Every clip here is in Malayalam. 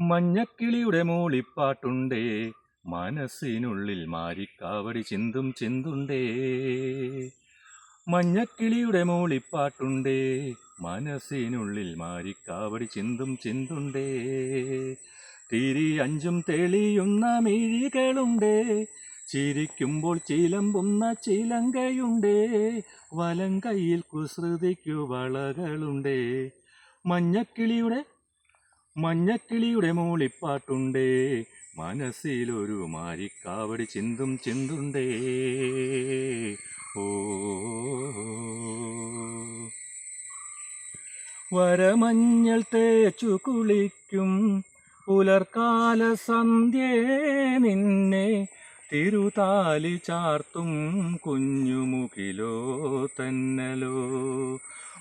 മഞ്ഞക്കിളിയുടെ മൂളിപ്പാട്ടുണ്ടേ മനസ്സിനുള്ളിൽ മാരിക്കാവടി ചിന്തും ചിന്തുണ്ടേ. മഞ്ഞക്കിളിയുടെ മൂളിപ്പാട്ടുണ്ടേ മനസ്സിനുള്ളിൽ മാരിക്കാവടി ചിന്തും ചിന്തുണ്ടേ. തിരി അഞ്ചും തെളിയുന്ന മിഴികളുണ്ടേ ചിരിക്കുമ്പോൾ ചിലമ്പുന്ന ചിലങ്കയുണ്ടേ വലം കയ്യിൽ കുസൃതിക്കു വളകളുണ്ടേ. മഞ്ഞക്കിളിയുടെ മഞ്ഞക്കിളിയുടെ മൂളിപ്പാട്ടുണ്ടേ. മനസ്സിലൊരു മാരിക്കാവടി ചിന്തും ചിന്തുണ്ടേ. ഓ. വരമഞ്ഞൾ തേച്ചു കുളിക്കും പുലർക്കാല സന്ധ്യേ നിന്നെ. തിരുതാലി ചാർത്തും കുഞ്ഞുമുഖിലോ തന്നലോ.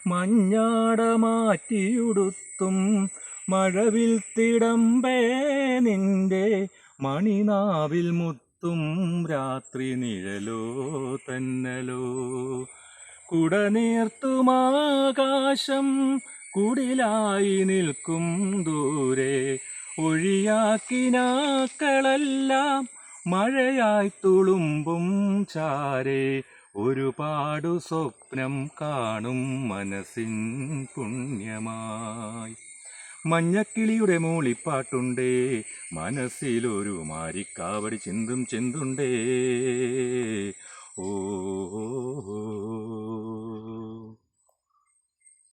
മഞ്ഞാട മാറ്റിയുടുത്തും മഴവിൽ തിടമ്പേ നിന്റെ മണിനാവിൽ മുത്തും രാത്രി നിഴലോ തന്നലോ. കുടനീർത്തുമാകാശം കുടിലായി നിൽക്കും ദൂരെ ഒഴിയാക്കിനാക്കളെല്ലാം മഴയായി തുളുമ്പും ചാരെ ഒരുപാടു സ്വപ്നം കാണും മനസ്സിൻ പുണ്യമായി. മഞ്ഞക്കിളിയുടെ മൂളിപ്പാട്ടുണ്ടേ. മനസ്സിലൊരു മാരിക്കാവടി ചിന്തും ചിന്തുണ്ടേ.